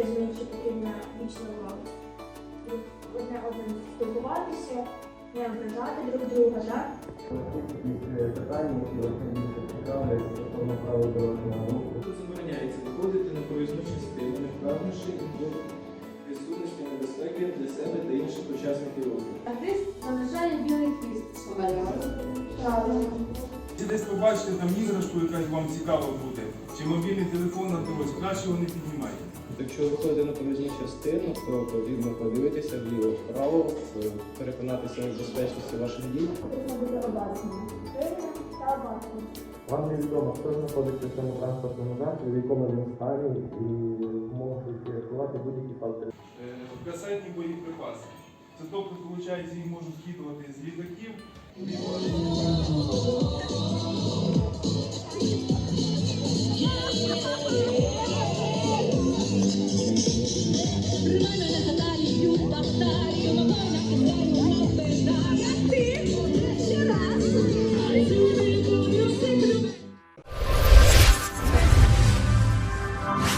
інше потрібно вічно одне одним спілкуватися, не ображати друг друга, так? питання, які вас найбільше цікавлять стосовно правил дорожнього руху. Тут забороняється виходити на проїзну частину, не вказавши до відсутності небезпеки для себе та інших учасників руху. Побачите там іграшку, якась вам цікава буде, чи мобільний телефон на дорозі, краще його не піднімайте. Якщо виходити на проїзну частину, то потрібно подивитися вліво-вправо, е, переконатися в безпечності ваших дій. Вам невідомо, хто знаходиться в цьому транспортному засобі, в якому він стані і можуть рятувати будь-які фактори. Е, Касетні боєприпаси. Це тобто, виходить, їх можуть скидувати з літаків. Thank you.